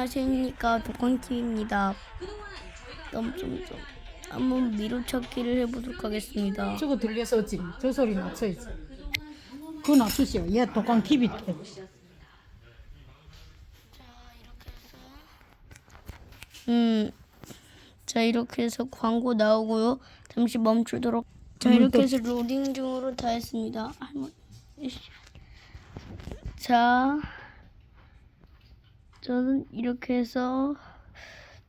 안녕하십니까 독광TV입니다. 점점점 한번 미로찾기를 해보도록 하겠습니다. 저거 들려서 어찌 저 소리 낮춰야지 그거 낮추시오 얘 독광 TV 때 음, 자 이렇게 해서 광고 나오고요. 잠시 멈추도록. 자 음, 이렇게 또- 해서 로딩 중으로 다 했습니다. 할머니. 자, 저는 이렇게 해서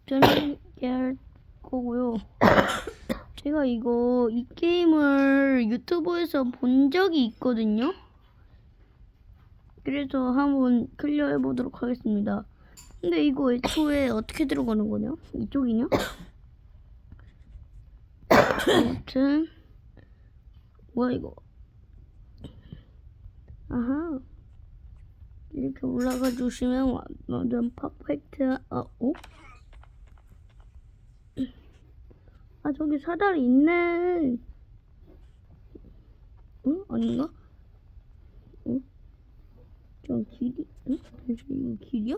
저는 할 거고요. 제가 이거 이 게임을 유튜브에서 본 적이 있거든요. 그래서 한번 클리어 해보도록 하겠습니다. 근데 이거 애초에 어떻게 들어가는 거냐? 이쪽이냐? 아무튼 뭐야 이거? 아하 이렇게 올라가 주시면 완- 완전 퍼펙트. 아, 어? 아 저기 사다리 있네. 응? 아닌가? 응? 저 길이? 응? 잠시 이거 길이야?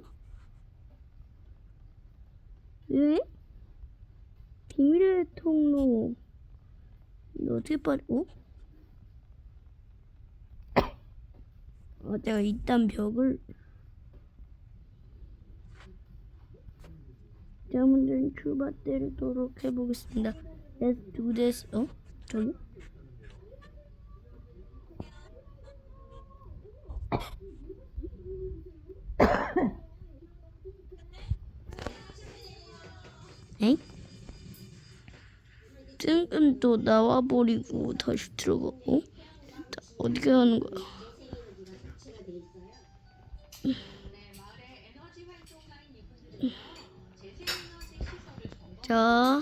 왜? 비밀의 통로. 이거 어떻게 빠져? 어? 어, 제가 일단 벽을. 자, 먼저 출발 때리도록 해보겠습니다. Let's do this. 어? 저기? 엥? 뜬금 또 나와버리고 다시 들어가. 어? 자, 어떻게 하는 거야? 자,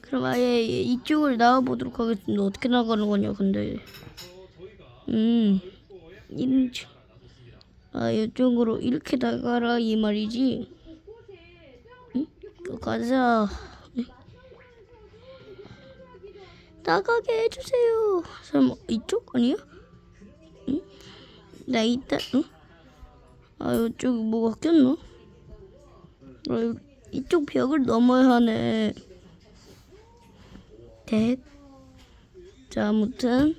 그럼 아예 이쪽을 나와보도록 하겠습니다. 어떻게 나가는 거냐, 근데. 음, 이런, 쪽- 아, 이쪽으로 이렇게 나가라, 이 말이지. 응? 또 가자. 응? 나가게 해주세요. 설마, 이쪽 아니야? 응? 나 이따, 응? 아, 이쪽 뭐가 꼈나? 아, 이쪽 벽을 넘어야 하네. 대. 자, 아무튼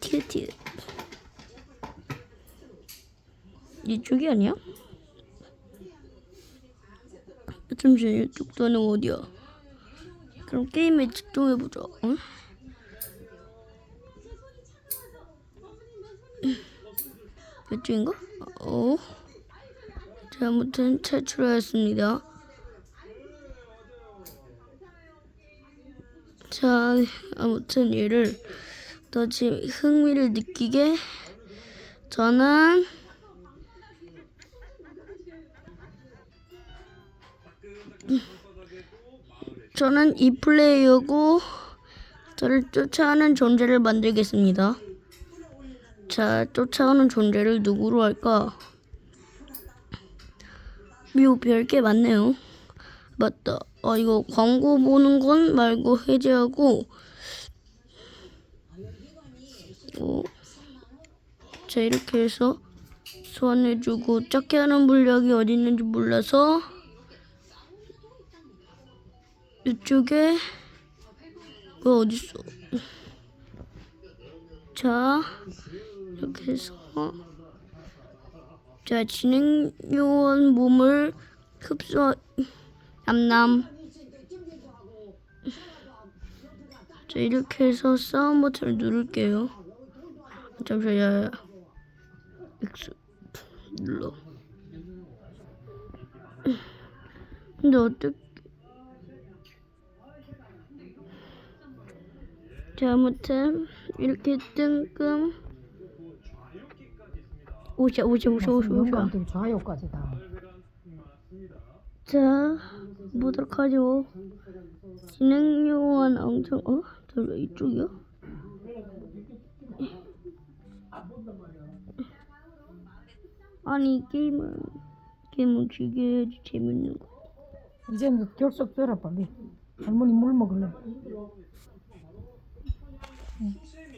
티티에 이쪽이 아니야? 잠시만 이쪽도 아니고 어디야? 그럼 게임에 집중해보자. 응? 이쪽인가? 어? 자, 아무튼 탈출하였습니다. 자, 아무튼 얘를 더 지금 흥미를 느끼게 저는 저는 이 플레이어고 저를 쫓아오는 존재를 만들겠습니다. 자, 쫓아오는 존재를 누구로 할까? 묘 별게 많네요. 맞다. 아 이거 광고 보는 건 말고 해제하고. 어. 자 이렇게 해서 소환해주고 작게 하는 물약이 어디 있는지 몰라서 이쪽에 뭐 어디 있어? 자 이렇게 해서. 자, 진행 요원 몸을 흡수 남남. 자, 이렇게 해서 싸움 버튼을 누를게요. 잠시만, 야, 야. X 눌러. 근데 어떻게? 자, 아무튼 이렇게 뜬금. 오샤, 오샤, 오샤, 오샤, 오샤. 영감들 좌우까지 다 자, 보도록 하죠. 진행 요원 엄청 어? 저 이쪽이요? 아니 게임은 게임은 지게 해야지 재밌는 거. 이제 는 결석 줘라 빨리 할머니 물 먹을래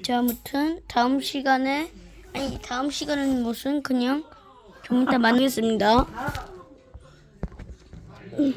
자, 아무튼 다음 시간에 다음 시간은 무슨 그냥 좀 이따 만나겠습니다. 음.